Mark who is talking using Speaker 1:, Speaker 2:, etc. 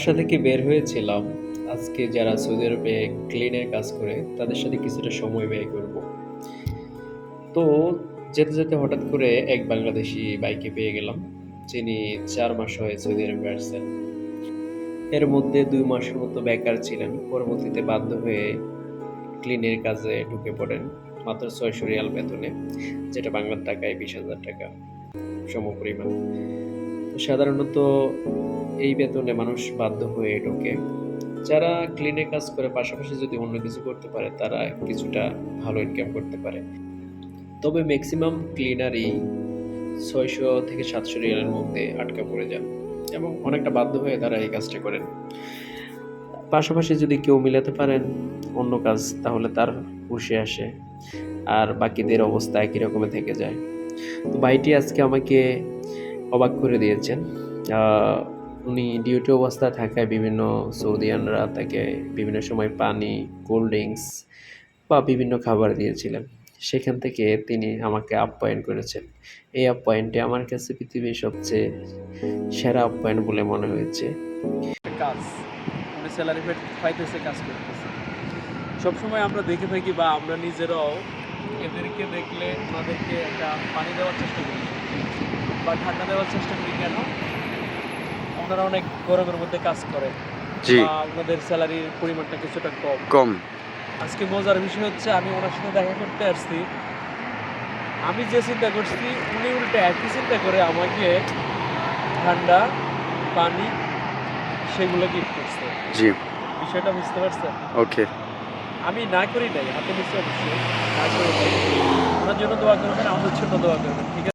Speaker 1: বাসা থেকে বের হয়েছিলাম? আজকে যারা সৌদি আরবে ক্লিনের কাজ করে, তাদের সাথে কিছুটা সময় ব্যয় করব। তো যেতে যেতে হঠাৎ করে এক বাংলাদেশি বাইকে পেয়ে গেলাম, যিনি চার মাস হয়ে সৌদি আরবে আসছেন। এর মধ্যে দুই মাসের মতো বেকার ছিলেন, পরবর্তীতে বাধ্য হয়ে ক্লিনের কাজে ঢুকে পড়েন, মাত্র ছয়শো রিয়াল বেতনে, যেটা বাংলার টাকায় বিশ হাজার টাকা সমপরিমাণ। সাধারণত এই বেতনে মানুষ বাধ্য হয়ে ঢোকে যারা ক্লিনে কাজ করে, পাশাপাশি যদি অন্য কিছু করতে পারে, তারা কিছুটা ভালো ইনকাম করতে পারে। তবে ম্যাক্সিমাম ক্লিনারই ছয়শো থেকে সাতশো রিয়ালের মধ্যে আটকা পড়ে যান এবং অনেকটা বাধ্য হয়ে তারা এই কাজটা করেন। পাশাপাশি যদি কেউ মিলাতে পারেন অন্য কাজ, তাহলে তার পুষে আসে আর বাকিদের অবস্থা একই রকমে থেকে যায়। তো ভাইটি আজকে আমাকে অবাক করে দিয়েছেন। উনি ডিউটি অবস্থায় থাকায় বিভিন্ন সৌদিয়ানরা তাকে বিভিন্ন সময় পানি কোল্ড ড্রিঙ্কস বা বিভিন্ন খাবার দিয়েছিলেন। সেখান থেকে তিনি আমাকে আপ্যায়ন করেছেন। এই আপ্যায়নটি আমার কাছে পৃথিবীর সবচেয়ে সেরা আপ্যায়ন বলে মনে হয়েছে।
Speaker 2: কাজ, উনি কাজ করতেছে। সবসময় আমরা দেখে থাকি বা আমরা নিজেরাও এদেরকে দেখলে ওনাদেরকে একটা পানি দেওয়ার চেষ্টা করি। বা ঠান্ডা দেওয়ার চেষ্টা করি কেন? ওনারা অনেক গরমের মধ্যে কাজ করে।
Speaker 3: জি।
Speaker 2: বা ওনাদের স্যালারির পরিমাণটা কিছুটা কম।
Speaker 3: কম।
Speaker 2: আজকে মজার বিষয় হচ্ছে আমি ওনার সাথে দেখা করতে আসছি। আমি যে চিন্তা করছি উনি উল্টে একই চিন্তা করে আমাকে ঠান্ডা পানি সেগুলো গিফট করছে।
Speaker 3: জি।
Speaker 2: বিষয়টা বুঝতে পারছেন?
Speaker 3: ওকে।
Speaker 2: আমি না করি নাই হাতে নিচে অবশ্যই। না করে নাই। ওনার জন্য দোয়া করবেন আমাদের জন্য দোয়া করবেন ঠিক আছে?